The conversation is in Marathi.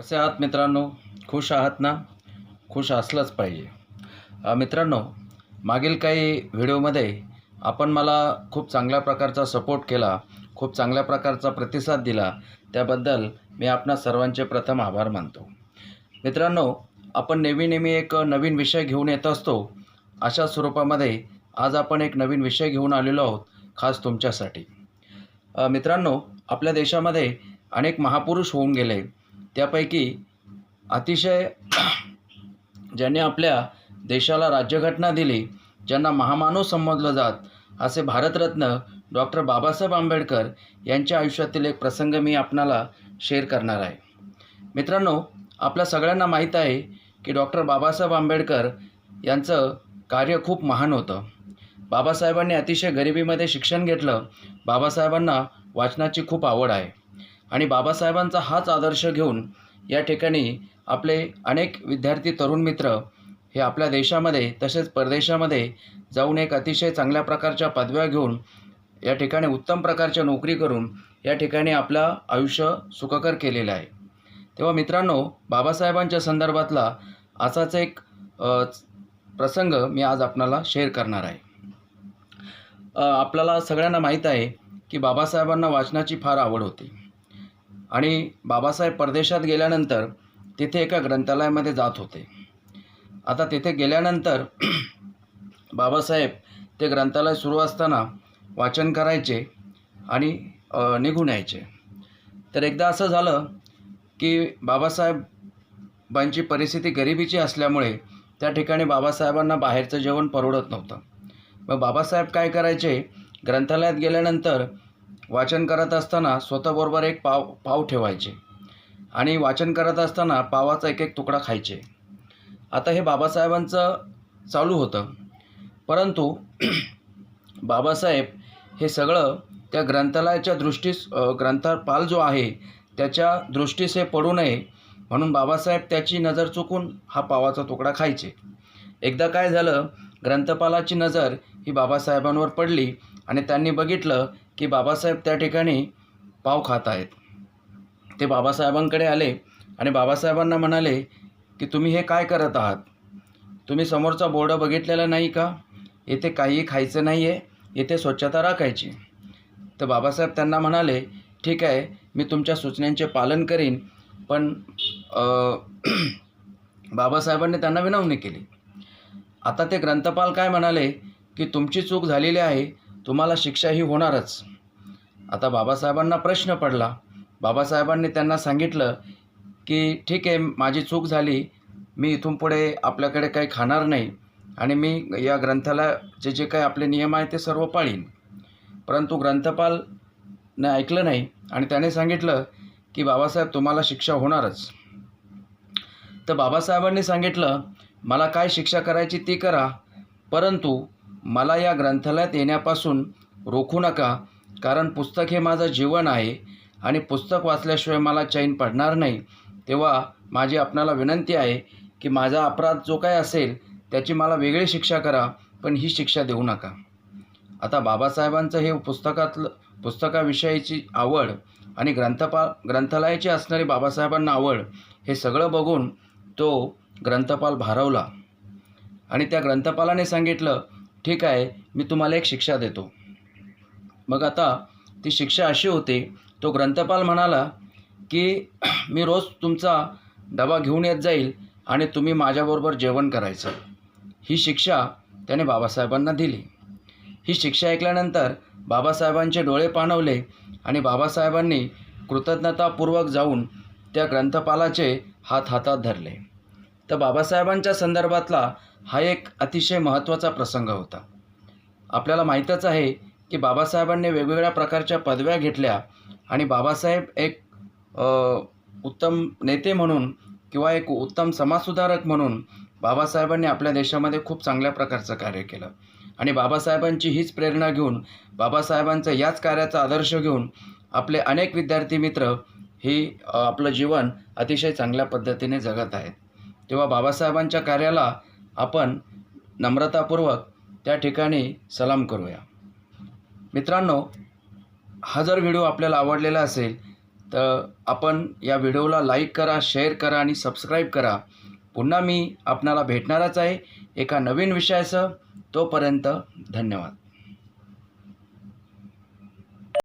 कसे आहात मित्रांनो? खुश आहात ना? खुश असलंच पाहिजे. मित्रांनो मागील काही व्हिडिओमध्ये आपण मला खूप चांगल्या प्रकारचा सपोर्ट केला खूप चांगल्या प्रकारचा प्रतिसाद दिला. त्याबद्दल मी आपणा सर्वांचे प्रथम आभार मानतो. मित्रांनो आपण नेहमी नेहमी एक नवीन विषय घेऊन येत असतो. अशा स्वरूपामध्ये आज आपण एक नवीन विषय घेऊन आलेलो आहोत खास तुमच्यासाठी. मित्रांनो आपल्या देशामध्ये अनेक महापुरुष होऊन गेले. त्यापैकी अतिशय ज्यांनी आपल्या देशाला राज्यघटना दिली ज्यांना महामानव संबोधलं जात असे भारतरत्न डॉक्टर बाबासाहेब आंबेडकर यांच्या आयुष्यातील एक प्रसंग मी आपणाला शेअर करणार आहे. मित्रांनो आपल्या सगळ्यांना माहीत आहे की डॉक्टर बाबासाहेब आंबेडकर यांचं कार्य खूप महान होतं. बाबासाहेबांनी अतिशय गरिबीमध्ये शिक्षण घेतलं. बाबासाहेबांना वाचनाची खूप आवड आहे. आणि बाबासाहेबांचा हाच आदर्श घेऊन या ठिकाणी आपले अनेक विद्यार्थी तरुण मित्र हे आपल्या देशामध्ये तसेच परदेशामध्ये जाऊन एक अतिशय चांगल्या प्रकारच्या पदव्या घेऊन या ठिकाणी उत्तम प्रकारच्या नोकरी करून या ठिकाणी आपलं आयुष्य सुखकर केलेलं आहे. तेव्हा मित्रांनो बाबासाहेबांच्या संदर्भातला असाच एक प्रसंग मी आज आपणाला शेअर करणार आहे. आपल्याला सगळ्यांना माहीत आहे की बाबासाहेबांना वाचनाची फार आवड होती. आणि बाबासाहेब परदेशात गेल्यानंतर तिथे एका ग्रंथालयामध्ये जात होते. आता तिथे गेल्यानंतर बाबासाहेब ते ग्रंथालय सुरू असताना वाचन करायचे आणि निघून यायचे. तर एकदा असं झालं की बाबासाहेबांची परिस्थिती गरिबीची असल्यामुळे त्या ठिकाणी बाबासाहेबांना बाहेरचं जेवण परवडत नव्हतं. मग बाबासाहेब काय करायचे? ग्रंथालयात गेल्यानंतर वाचन करत असताना स्वतःबरोबर एक पाव पाव ठेवायचे. आणि वाचन करत असताना पावाचा एक एक तुकडा खायचे. आता हे बाबासाहेबांचं चालू होतं. परंतु बाबासाहेब हे सगळं त्या ग्रंथालयाच्या दृष्टीस ग्रंथपाल जो आहे त्याच्या दृष्टीस हे पडू नये म्हणून बाबासाहेब त्याची नजर चुकून हा पावाचा तुकडा खायचे. एकदा काय झालं ग्रंथपालाची नजर ही बाबासाहेबांवर पडली आणि त्यांनी बघितलं की बाबासाहेब त्या ठिकाणी पाव खात आहेत. ते बाबासाहेबांकडे आले आणि बाबासाहेबांना म्हणाले की तुम्ही हे काय करत आहात? तुम्ही समोरचा बोर्ड बघितलेला नाही का? येथे काहीही खायचं नाही आहे येथे स्वच्छता राखायची. तर बाबासाहेब त्यांना म्हणाले ठीक आहे मी तुमच्या सूचनांचे पालन करीन. पण बाबासाहेबांनी त्यांना विनवणी केली. आता ते ग्रंथपाल काय म्हणाले की तुमची चूक झालेली आहे. तुम्हाला शिक्षा ही होणारच. आता बाबासाहेबांना प्रश्न पडला. बाबासाहेबांनी त्यांना सांगितलं की ठीक आहे माझी चूक झाली. मी इथून पुढे आपल्याकडे काही खाणार नाही आणि मी या ग्रंथालयाचे जे काही आपले नियम आहेत ते सर्व पाळीन. परंतु ग्रंथपालने ऐकलं नाही आणि त्याने सांगितलं की बाबासाहेब तुम्हाला शिक्षा होणारच. तर बाबासाहेबांनी सांगितलं मला काय शिक्षा करायची ती करा. परंतु मला या ग्रंथालयात येण्यापासून रोखू नका कारण पुस्तक हे माझं जीवन आहे आणि पुस्तक वाचल्याशिवाय मला चैन पडणार नाही. तेव्हा माझी आपणाला विनंती आहे की माझा अपराध जो काय असेल त्याची मला वेगळी शिक्षा करा पण ही शिक्षा देऊ नका. आता बाबासाहेबांचं हे पुस्तकातलं पुस्तकाविषयीची आवड आणि ग्रंथपा ग्रंथालयाची असणारी बाबासाहेबांना आवड हे सगळं बघून तो ग्रंथपाल भारवला. आणि त्या ग्रंथपालाने सांगितलं ठीक आहे मी तुम्हाला एक शिक्षा देतो. मग आता ती शिक्षा अशी होती तो ग्रंथपाल म्हणाला की मी रोज तुमचा डबा घेऊन येत जाईल आणि तुम्ही माझ्याबरोबर जेवण करायचं. ही शिक्षा त्याने बाबासाहेबांना दिली. ही शिक्षा ऐकल्यानंतर बाबासाहेबांचे डोळे पाणवले आणि बाबासाहेबांनी कृतज्ञतापूर्वक जाऊन त्या ग्रंथपालाचे हात हातात धरले. तर बाबासाहेबांच्या संदर्भातला हा एक अतिशय महत्त्वाचा प्रसंग होता. आपल्याला माहीतच आहे की बाबासाहेबांनी वेगवेगळ्या प्रकारच्या पदव्या घेतल्या आणि बाबासाहेब एक उत्तम नेते म्हणून किंवा एक उत्तम समाजसुधारक म्हणून बाबासाहेबांनी आपल्या देशामध्ये खूप चांगल्या प्रकारचं कार्य केलं. आणि बाबासाहेबांची हीच प्रेरणा घेऊन बाबासाहेबांचं याच कार्याचा आदर्श घेऊन आपले अनेक विद्यार्थी मित्र ही आपलं जीवन अतिशय चांगल्या पद्धतीने जगत आहेत. तेव्हा बाबासाहेबांच्या कार्याला आपण नम्रतापूर्वक त्या ठिकाणी सलाम करूया. मित्रांनो हा जर व्हिडिओ आपल्याला आवडलेला असेल तर आपण या व्हिडिओला लाईक करा शेअर करा आणि सबस्क्राईब करा. पुन्हा मी आपणाला भेटणारच आहे एका नवीन विषयासह. तोपर्यंत धन्यवाद.